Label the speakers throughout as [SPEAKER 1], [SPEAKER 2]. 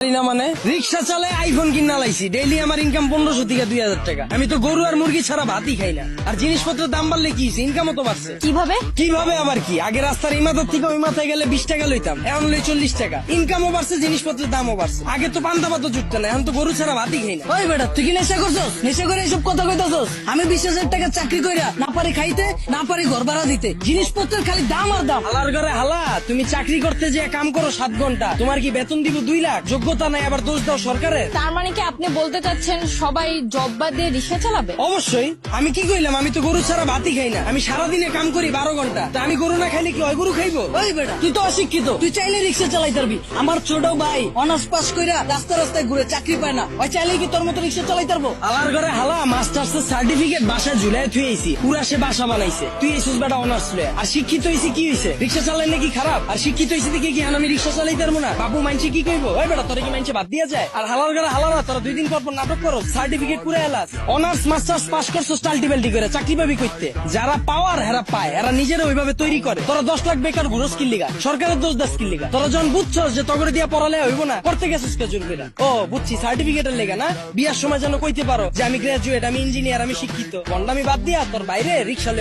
[SPEAKER 1] মানে? রিক্সা চালায় আইফোন কিনা লাইছি। ডেইলি আমার ইনকাম পনেরোশো থেকে দুই হাজার টাকা। আমি তো গরু আর মুরগি ছাড়া ভাতই খাই না। আর জিনিসপত্রের দাম বাড়লে কি ইনকামও তো বাড়ছে।
[SPEAKER 2] কীভাবে?
[SPEAKER 1] কীভাবে আবার কি? আগে রাস্তার এই মাথার থেকে ওই মাথায় গেলে বিশ টাকা লইতাম। এখন লই চল্লিশ টাকা। ইনকামও বাড়ছে জিনিসপত্রের দামও বাড়ছে। আগে তো পান্তা পাতা জুটতো না এখন তো গরু ছাড়া ভাতই খাই না।
[SPEAKER 3] ওই বেটা তুই কি নেশা করছস? নেশা করে এসব কথা কইতাছস? আমি বিশ হাজার টাকা চাকরি কইরা না পারি খাইতে না পারি ঘর ভাড়া দিতে। জিনিসপত্রের খালি দাম আর দাম।
[SPEAKER 1] হালার ঘরে হালা তুমি চাকরি করতে যে কাম করো সাত ঘণ্টা। তোমার কি বেতন দিব দুই লাখ? যোগ্যতা নাই আবার দোষ দাও সরকারের?
[SPEAKER 2] তার মানে কি আপনি বলতে চাচ্ছেন সবাই জব বাদ দিয়ে রিক্সা চালাবে?
[SPEAKER 1] অবশ্যই। আমি কি কইলাম? আমি তো গরু ছাড়া ভাতই খাই না। আমি সারাদিনে কাম করি বারো ঘণ্টা। তা আমি গরু না খাইলে কি ওই গরু খাইবো?
[SPEAKER 3] ওই বেটা। তুই তো অশিক্ষিত। তুই চাইলে রিক্সা চালাই পারবি। আমার ছোট ভাই অনার্স পাস কইরা রাস্তা রাস্তায় ঘুরে চাকরি পায় না। ওই চাইলে কি তোর মতো রিক্সা চালাই পারব?
[SPEAKER 1] হালার ঘরে হালা মাস্টার্স এর সার্টিফিকেট বাসা ঝুলাই থুই আইছি। পুরা সে বাসা বানাইছে। তুই এসিস বেটা অনার্স লয়ে আর শিক্ষিত হইছি কি হইছে? রিক্সা চালাই নাকি খারাপ? আর শিক্ষিত হইছি দেখে কি আমি রিক্সা চালাই পারব না? বাবু মানছি কি কইবো? ওই বেটা কইতে। পারো যে আমি গ্রাজুয়েট আমি ইঞ্জিনিয়ার আমি শিক্ষিত। বাদ দিয়া তোর বাইরে রিক্সা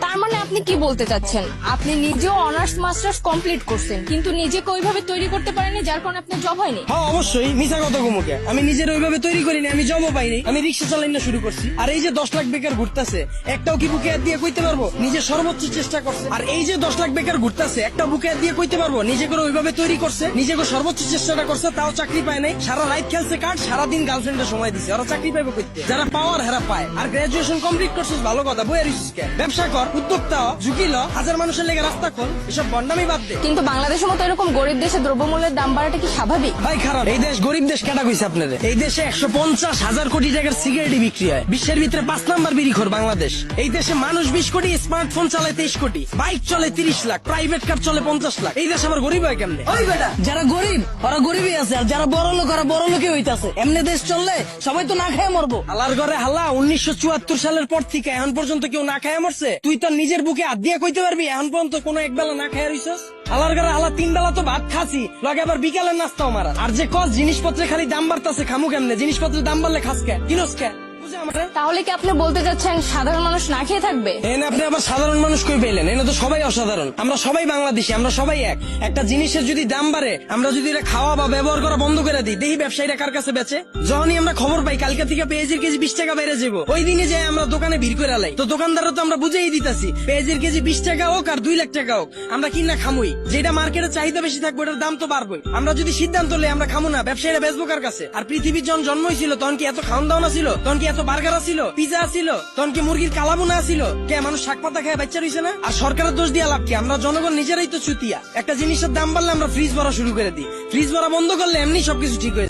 [SPEAKER 2] তার মানে আপনি কি বলতে চাচ্ছেন? আপনি নিজেও অনার্স মাস্টার্স কমপ্লিট করছেন, কিন্তু নিজেকে ওইভাবে তৈরি করতে পারেনি যার কারণে আপনার জব হয়নি?
[SPEAKER 1] হ্যাঁ অবশ্যই মিশা কথা গুমুকে আমি নিজের ওইভাবে তৈরি করিনি আমি জমও পাইনি। আমি রিক্সা চালাই না শুরু করছি। আর এই যে দশ লাখ বেকার ঘুরতেছে একটাও কি বুকে হাত দিয়ে কইতে পারব? নিজে সর্বোচ্চ চেষ্টা করছে। আর এই যে দশ লাখ বেকার ঘুরতেছে একটা বুকে হাত দিয়ে কইতে পারব? নিজে করে ওইভাবে তৈরি করছে নিজে করে সর্বোচ্চ চেষ্টাটা করছে তাও চাকরি পায় নাই। সারা রাত খেলছে কার্ড সারাদিন গার্লফ্রেন্ডের সময় দিছে ওরা চাকরি পাইবে করতে যারা পাওয়ার হেরা পায়। আর গ্রাজুয়েশন কমপ্লিট করছিস ভালো কথা বইয়ের রিসকে ব্যবসা কর উদ্যোক্তা ঝুঁকি ল হাজার মানুষের লেগে রাস্তা খোল এসব বন্ডামি বাদ দে।
[SPEAKER 2] কিন্তু বাংলাদেশের মতো এরকম গরিব দেশে দ্রব্যমূল্যের দাম বাড়াটা কি স্বাভাবিক?
[SPEAKER 1] ভাই খারাপ। এই দেশ গরিব দেশ কেটা কইছে আপনাদের। এই দেশে একশো পঞ্চাশ হাজার কোটি টাকার সিগারেটই বিক্রি হয়। বিশ্বের ভিতরে পাঁচ নাম্বার বিড়িখোর বাংলাদেশ। এই দেশে মানুষ বিশ কোটি স্মার্টফোন চালায় তেইশ কোটি। বাইক চলে তিরিশ লাখ প্রাইভেট কার চলে পঞ্চাশ লাখ। এই দেশ আবার গরিব হয় কেমনে?
[SPEAKER 3] ওই বেটা যারা গরিব ওরা গরিবই আছে আর যারা বড় লোক ওরা বড় লোকই হইতাছে। এমনি দেশ চললে সবাই তো না খেয়ে মরবো।
[SPEAKER 1] হালার ঘরে হাল্লা উনিশশো চুয়াত্তর সালের পর থেকে এখন পর্যন্ত কেউ না খায় মরছে? তুই তোর নিজের বুকে হাত দিয়ে কইতে পারবি এখন পর্যন্ত কোনো এক বেলা না খায় রইছস? হালার ঘরে আলা তিন বেলা তো ভাত খাসি, লগে আবার বিকালের নাস্তাও মারা। আর যে কস জিনিসপত্রে খালি দাম বাড়তাছে, খামু কেমনে? জিনিসপত্রের দাম বাড়লে খাস কে? কিনস কে?
[SPEAKER 2] তাহলে কি আপনি বলতে চাচ্ছেন সাধারণ মানুষ না খেয়ে থাকবে?
[SPEAKER 1] এনে আপনি আবার সাধারণ মানুষ কই পেলেন? এনে তো সবাই অসাধারণ। আমরা সবাই বাংলাদেশি, আমরা সবাই এক। একটা জিনিসের যদি দাম বাড়ে, আমরা যদি এটা খাওয়া বা ব্যবহার করা বন্ধ করে দিই দেখি ব্যবসায়ীরা কার কাছে বেচে? যখনই আমরা খবর পাই, কালকে থেকে পেঁয়াজের কেজি বিশ টাকা বেড়ে যাব। ওই দিনে যাই আমরা দোকানে ভিড় করে লাই। তো দোকানদাররা তো আমরা বুঝেই দিতেছি, পেঁয়াজের কেজি বিশ টাকা হোক আর দুই লাখ টাকা হোক, আমরা কিনা খামুই। যেটা মার্কেটে চাহিদা বেশি থাকবে, ওটার দাম তো বাড়বেই। আমরা যদি সিদ্ধান্ত লই, আমরা খামু না, ব্যবসায়ীরা বেচবো কার কাছে? আর পৃথিবীর যখন জন্মই ছিল, তখন কি এত খাওয়ান দাওয়া ছিল? তখন কি এত বার্গার ছিল পিজা ছিল তখন কি মুরগির কালামুনা ছিল কে মানুষ শাক পাতা খায় বাচ্চা রয়েছে না? আর সরকারের দোষ দিয়ে লাভ কি? আমরা জনগণ নিজেরাই তো চুতিয়া। একটা জিনিসের দাম বাড়লে আমরা ফ্রিজ ভরা শুরু করে দিই। ফ্রিজ ভরা বন্ধ করলে এমনি সবকিছু ঠিক হয়ে।